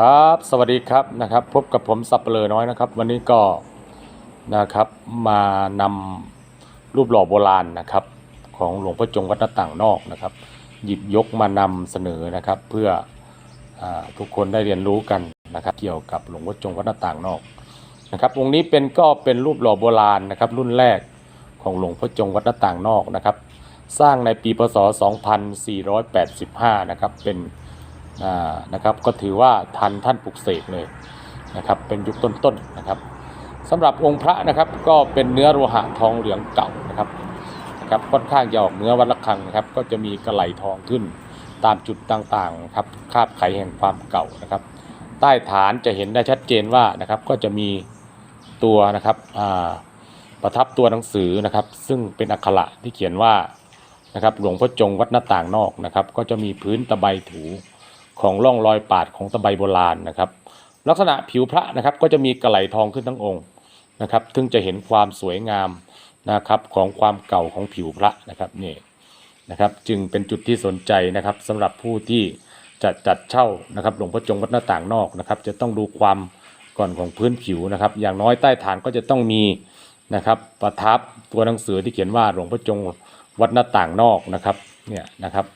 ครับสวัสดีครับนะครับพบกับผมสับเปลือน้อยนะครับ วันนี้ก็นะครับมานำรูปหล่อโบราณนะครับ ของหลวงพ่อจงวัดหน้าต่างนอกนะครับ หยิบยกมานำเสนอนะครับ เพื่ออทุกคนได้เรียนรู้กันนะครับ เกี่ยวกับหลวงพ่อจงวัดหน้าต่างนอกนะครับองค์นี้เป็นก็เป็นรูปหล่อโบราณนะครับ รุ่นแรกของหลวงพ่อจงวัดหน้าต่างนอกนะครับ สร้างในปีพศ 2485 นะครับเป็น นะครับก็ถือว่าทันท่านปลุกเสกเลยนะครับเป็นยุคต้นๆนะครับสำหรับองค์พระนะครับก็เป็นเนื้อโลหะทองเหลืองเก่านะครับนะครับค่อนข้างจะออกเนื้อวัดระฆังนะครับก็จะมีกระไหลทองขึ้นตามจุดต่างๆครับคาบไขแห่งความเก่านะครับ ใต้ฐานจะเห็นได้ชัดเจนว่านะครับก็จะมีตัวนะครับประทับตัวหนังสือนะครับซึ่งเป็นอักขระที่เขียนว่านะครับหลวงพ่อจงวัดหน้าต่างนอกนะครับก็จะมีพื้นตะไบถู ของร่องรอยปาดของตะไบโบราณนะครับ ลักษณะผิวพระนะครับก็จะมีกระไหลทองขึ้นทั้งองค์นะครับซึ่งจะเห็นความสวยงามนะครับของความเก่าของผิวพระนะครับนี่นะครับจึงเป็นจุดที่สนใจนะครับสำหรับผู้ที่จะจัดเช่านะครับหลวงพ่อจงวัดหน้าต่างนอกนะครับ จะต้องดูความก่อนของพื้นผิวนะครับ อย่างน้อยใต้ฐานก็จะต้องมีนะครับประทับตัวหนังสือที่เขียนว่าหลวงพ่อจงวัดหน้าต่างนอกนะครับเนี่ยนะครับ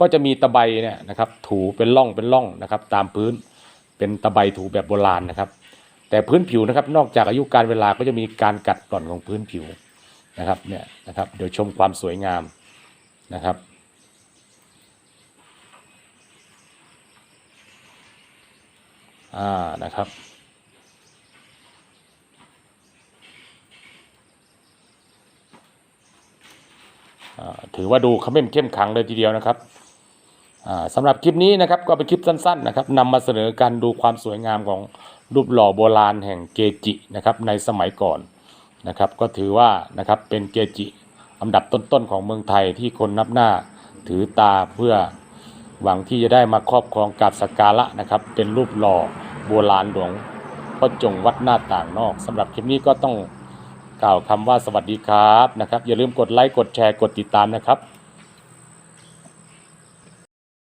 ก็จะมีตะไบเนี่ยนะครับถูเป็นร่องเป็นร่องนะครับ ตามพื้นเป็นตะไบถูแบบโบราณนะครับ แต่พื้นผิวนะครับ นอกจากอายุการเวลาก็จะมีการกัดกร่อนของพื้นผิวนะครับเนี่ยนะครับเดี๋ยวชมความสวยงามนะครับอ่านะครับอ่าถือว่าดูเขม้มเข้มขังเลยทีเดียวนะครับ สำหรับคลิปนี้นะครับก็เป็นคลิปสั้นๆนะครับนำมาเสนอการดูความสวยงามของรูปหล่อโบราณแห่งเกจินะครับในสมัยก่อนนะครับก็ถือว่านะครับเป็นเกจิอันดับต้นๆของเมืองไทยที่คนนับหน้าถือตาเพื่อหวังที่จะได้มาครอบครองกราบสักการะนะครับ เป็นรูปหล่อโบราณหลวงพ่อจงวัดหน้าต่างนอกสำหรับคลิปนี้ก็ต้องกล่าวคำว่าสวัสดีครับนะครับอย่าลืมกดไลค์กดแชร์กดติดตามนะครับ